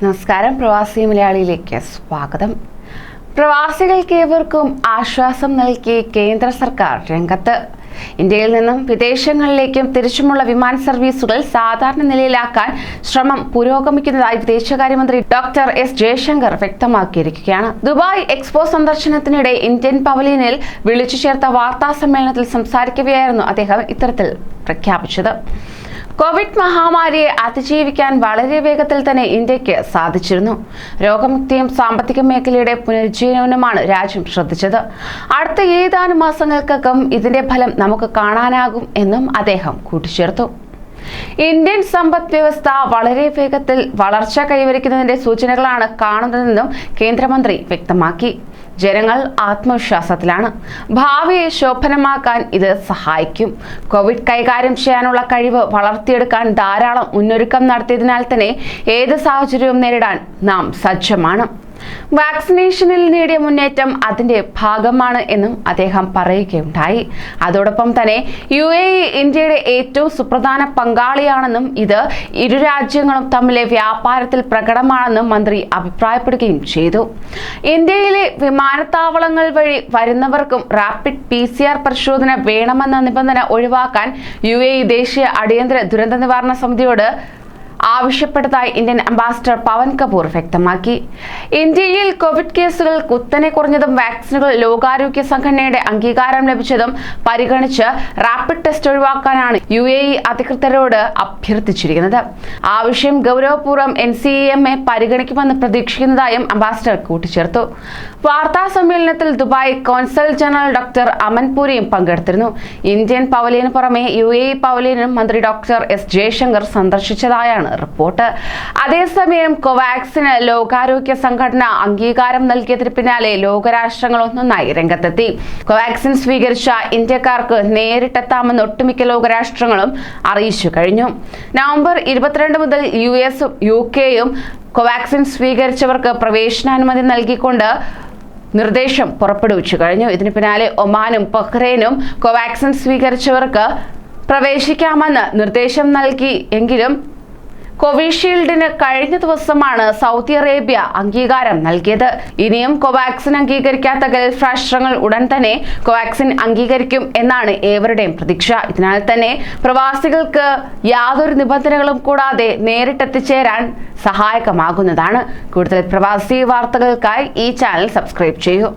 നമസ്കാരം. പ്രവാസി മലയാളിയിലേക്ക് സ്വാഗതം. പ്രവാസികൾക്ക് ഏവർക്കും ആശ്വാസം നൽകി കേന്ദ്ര സർക്കാർ രംഗത്ത്. ഇന്ത്യയിൽ നിന്നും വിദേശങ്ങളിലേക്കും തിരിച്ചുമുള്ള വിമാന സർവീസുകൾ സാധാരണ നിലയിലാക്കാൻ ശ്രമം പുരോഗമിക്കുന്നതായി വിദേശകാര്യമന്ത്രി ഡോക്ടർ എസ് ജയശങ്കർ വ്യക്തമാക്കിയിരിക്കുകയാണ്. ദുബായ് എക്സ്പോ സന്ദർശനത്തിനിടെ ഇന്ത്യൻ പവലിയനിൽ വിളിച്ചു ചേർത്ത വാർത്താ സമ്മേളനത്തിൽ സംസാരിക്കുകയായിരുന്നു അദ്ദേഹം ഇത്തരത്തിൽ പ്രഖ്യാപിച്ചത്. കോവിഡ് മഹാമാരിയെ അതിജീവിക്കാൻ വളരെ വേഗത്തിൽ തന്നെ ഇന്ത്യയ്ക്ക് സാധിച്ചിരുന്നു. രോഗമുക്തിയും സാമ്പത്തിക മേഖലയുടെ പുനരുജ്ജീവനവുമാണ് രാജ്യം ശ്രദ്ധിച്ചത്. അടുത്ത ഏതാനും മാസങ്ങൾക്കകം ഇതിന്റെ ഫലം നമുക്ക് കാണാനാകും എന്നും അദ്ദേഹം കൂട്ടിച്ചേർത്തു. ഇന്ത്യൻ സമ്പദ് വ്യവസ്ഥ വളരെ വേഗത്തിൽ വളർച്ച കൈവരിക്കുന്നതിന്റെ സൂചനകളാണ് കാണുന്നതെന്നും കേന്ദ്രമന്ത്രി വ്യക്തമാക്കി. ജനങ്ങൾ ആത്മവിശ്വാസത്തിലാണ്. ഭാവിയെ ശോഭനമാക്കാൻ ഇത് സഹായിക്കും. കോവിഡ് കൈകാര്യം ചെയ്യാനുള്ള കഴിവ് വളർത്തിയെടുക്കാൻ ധാരാളം മുന്നൊരുക്കം നടത്തിയതിനാൽ തന്നെ ഏത് സാഹചര്യവും നേരിടാൻ നാം സജ്ജമാണ്. വാക്സിനേഷനിൽ നേടിയ മുന്നേറ്റം അതിന്റെ ഭാഗമാണ് എന്നും അദ്ദേഹം പറയുകയുണ്ടായി. അതോടൊപ്പം തന്നെ യു എ ഇന്ത്യയുടെ ഏറ്റവും സുപ്രധാന പങ്കാളിയാണെന്നും ഇത് ഇരു രാജ്യങ്ങളും തമ്മിലെ വ്യാപാരത്തിൽ പ്രകടമാണെന്നും മന്ത്രി അഭിപ്രായപ്പെടുകയും ചെയ്തു. ഇന്ത്യയിലെ വിമാനത്താവളങ്ങൾ വഴി വരുന്നവർക്കും റാപ്പിഡ് പി സി ആർ പരിശോധന വേണമെന്ന നിബന്ധന ഒഴിവാക്കാൻ യു എ ദേശീയ അടിയന്തര ദുരന്ത നിവാരണ സമിതിയോട് ആവശ്യപ്പെട്ടതായി ഇന്ത്യൻ അംബാസിഡർ പവൻ കപൂർ വ്യക്തമാക്കി. ഇന്ത്യയിൽ കോവിഡ് കേസുകൾ കുത്തനെ കുറഞ്ഞതും വാക്സിനുകൾ ലോകാരോഗ്യ സംഘടനയുടെ അംഗീകാരം ലഭിച്ചതും പരിഗണിച്ച് റാപ്പിഡ് ടെസ്റ്റ് ഒഴിവാക്കാനാണ് യു എ ഇ അധികൃതരോട് അഭ്യർത്ഥിച്ചിരിക്കുന്നത്. ആവശ്യം ഗൗരവപൂർവം എൻ സി എം എ പരിഗണിക്കുമെന്ന് പ്രതീക്ഷിക്കുന്നതായും അംബാസിഡർ കൂട്ടിച്ചേർത്തു. വാർത്താ സമ്മേളനത്തിൽ ദുബായ് കോൺസൽ ജനറൽ ഡോക്ടർ അമൻപൂരിയും പങ്കെടുത്തിരുന്നു. ഇന്ത്യൻ പവലിയന് പുറമെ യു എ പവലിയനും മന്ത്രി ഡോക്ടർ എസ് ജയശങ്കർ സന്ദർശിച്ചതായാണ് റിപ്പോർട്ട്. അതേസമയം കോവാക്സിന് ലോകാരോഗ്യ സംഘടന അംഗീകാരം നൽകിയതിന് പിന്നാലെ ലോകരാഷ്ട്രങ്ങൾ ഒന്നൊന്നായി രംഗത്തെത്തി. കോവാക്സിൻ സ്വീകരിച്ച ഇന്ത്യക്കാർക്ക് നേരിട്ടെത്താമെന്ന് ഒട്ടുമിക്ക ലോകരാഷ്ട്രങ്ങളും അറിയിച്ചു കഴിഞ്ഞു. നവംബർ ഇരുപത്തിരണ്ട് മുതൽ യു എസും യു കെയും കോവാക്സിൻ സ്വീകരിച്ചവർക്ക് പ്രവേശനാനുമതി നൽകിക്കൊണ്ട് നിർദ്ദേശം പുറപ്പെടുവിച്ചു. കഴിഞ്ഞു. ഇതിന് പിന്നാലെ ഒമാനും ബഹ്റൈനും കോവാക്സിൻ സ്വീകരിച്ചവർക്ക് പ്രവേശിക്കാമെന്ന് നിർദ്ദേശം നൽകി എങ്കിലും കോവിഷീൽഡിന് കഴിഞ്ഞ ദിവസമാണ് സൗദി അറേബ്യ അംഗീകാരം നൽകിയത്. ഇനിയും കോവാക്സിൻ അംഗീകരിക്കാത്ത ഗൾഫ് രാഷ്ട്രങ്ങൾ ഉടൻ തന്നെ കോവാക്സിൻ അംഗീകരിക്കും എന്നാണ് ഏവരുടെയും പ്രതീക്ഷ. ഇതിനാൽ തന്നെ പ്രവാസികൾക്ക് യാതൊരു നിബന്ധനകളും കൂടാതെ നേരിട്ടെത്തിച്ചേരാൻ സഹായകമാകുന്നതാണ്. കൂടുതൽ പ്രവാസി വാർത്തകൾക്കായി ഈ ചാനൽ സബ്സ്ക്രൈബ് ചെയ്യൂ.